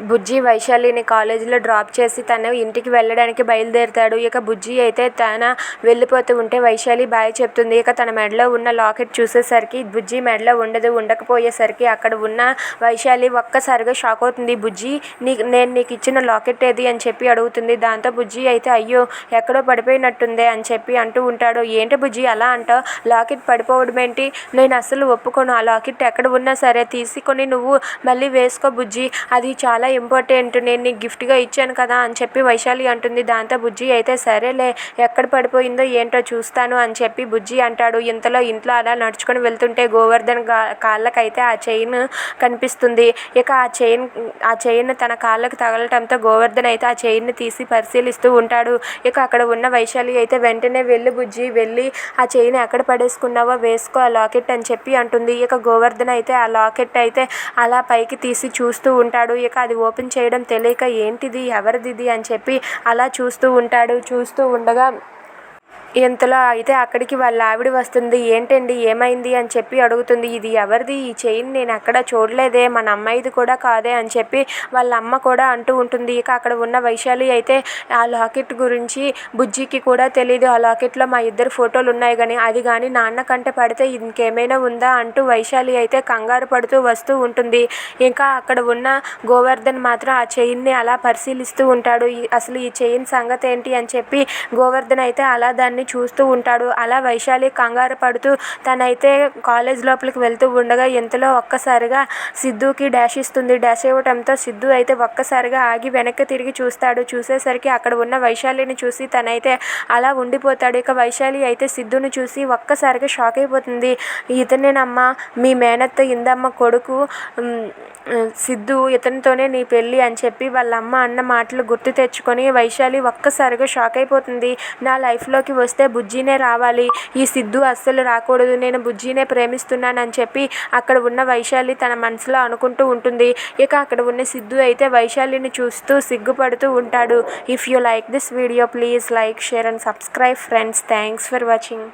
బుజ్జి వైశాలిని కాలేజీలో డ్రాప్ చేసి తను ఇంటికి వెళ్ళడానికి బయలుదేరుతాడు. ఇక బుజ్జి అయితే తన వెళ్ళిపోతూ ఉంటే వైశాలి బాయ్ చెప్తుంది ఇక తన మెడలో ఉన్న లాకెట్ చూసేసరికి బుజ్జి మెడలో ఉండదు. ఉండకపోయేసరికి అక్కడ ఉన్న వైశాలి ఒక్కసారిగా షాక్ అవుతుంది. బుజ్జి నీ నేను నీకు ఇచ్చిన లాకెట్ ఏది? అని చెప్పి అడుగుతుంది. దాంతో బుజ్జి అయితే అయ్యో ఎక్కడో పడిపోయినట్టుందే అని చెప్పి అంటూ ఉంటాడు. ఏంటి బుజ్జి అలా అంటావు? లాకెట్ పడిపోవడం ఏంటి? నేను అసలు ఒప్పుకోను. ఆ లాకెట్ ఎక్కడ ఉన్నా సరే తీసుకొని నువ్వు మళ్ళీ వేసుకో బుజ్జి. అది చాలా ఇంపార్టెంట్ నేను నీకు గిఫ్ట్గా ఇచ్చాను కదా అని చెప్పి వైశాలి అంటుంది. దాంతో బుజ్జి అయితే సరేలే ఎక్కడ పడిపోయిందో ఏంటో చూస్తాను అని చెప్పి బుజ్జి అంటాడు. ఇంతలో ఇంట్లో అలా నడుచుకొని వెళ్తుంటే గోవర్ధన్ కాళ్ళకైతే ఆ చైన్ కనిపిస్తుంది. ఇక ఆ చైన్ ఆ చైన్ తన కాళ్ళకు తగలటంతో గోవర్ధన్ అయితే ఆ చైన్ని తీసి పరిశీలిస్తూ ఉంటాడు. ఇక అక్కడ ఉన్న వైశాలి అయితే వెంటనే వెళ్ళి బుజ్జి వెళ్ళి ఆ చైన్ ఎక్కడ పడేసుకున్నావో వేసుకో ఆ లాకెట్ అని చెప్పి అంటుంది. ఇక గోవర్ధన్ అయితే ఆ లాకెట్ అయితే అలా పైకి తీసి చూస్తూ ఉంటాడు. ఇక అది ఓపెన్ చేయడం తెలియక ఏంటిది? ఎవరిది ఇది? అని చెప్పి అలా చూస్తూ ఉంటాడు. చూస్తూ ఉండగా ఇంతలో అయితే అక్కడికి వాళ్ళ ఆవిడ వస్తుంది ఏంటండి ఏమైంది? అని చెప్పి అడుగుతుంది ఇది ఎవరిది? ఈ చైన్ నేను ఎక్కడ చూడలేదే మన అమ్మాయిది కూడా కాదే అని చెప్పి వాళ్ళ అమ్మ కూడా అంటూ ఉంటుంది. ఇక అక్కడ ఉన్న వైశాలి అయితే ఆ లాకెట్ గురించి బుజ్జికి కూడా తెలియదు ఆ లాకెట్లో మా ఇద్దరు ఫోటోలు ఉన్నాయి కానీ అది కానీ నాన్న కంటే పడితే ఇంకేమైనా ఉందా అంటూ వైశాలి అయితే కంగారు పడుతూ వస్తూ ఉంటుంది. ఇంకా అక్కడ ఉన్న గోవర్ధన్ మాత్రం ఆ చైన్ని అలా పరిశీలిస్తూ ఉంటాడు. అసలు ఈ చైన్ సంగతి ఏంటి అని చెప్పి గోవర్ధన్ అయితే అలా దాన్ని చూస్తూ ఉంటాడు. అలా వైశాలి కంగారు పడుతూ తనైతే కాలేజ్ లోపలికి వెళ్తూ ఉండగా ఇంతలో ఒక్కసారిగా సిద్ధుకి డాష్ ఇస్తుంది. డాష్ ఇవ్వటంతో సిద్ధు అయితే ఒక్కసారిగా ఆగి వెనక్కి తిరిగి చూస్తాడు. చూసేసరికి అక్కడ ఉన్న వైశాలిని చూసి తనైతే అలా ఉండిపోతాడు. ఇక వైశాలి అయితే సిద్ధుని చూసి ఒక్కసారిగా షాక్ అయిపోతుంది. ఇతనేనమ్మా మీ మేనత్త ఇందమ్మ కొడుకు సిద్ధు ఇతనితోనే నీ పెళ్ళి అని చెప్పి వాళ్ళ అమ్మ అన్న మాటలు గుర్తు తెచ్చుకొని వైశాలి ఒక్కసారిగా షాక్ అయిపోతుంది. నా లైఫ్లోకి వస్తే బుజ్జినే రావాలి. ఈ సిద్ధు అస్సలు రాకూడదు. నేను బుజ్జినే ప్రేమిస్తున్నానని చెప్పి అక్కడ ఉన్న వైశాలి తన మనసులో అనుకుంటూ ఉంటుంది. ఇక అక్కడ ఉన్న సిద్ధు అయితే వైశాలిని చూస్తూ సిగ్గుపడుతూ ఉంటాడు. If you like this video please like share and subscribe friends thanks for watching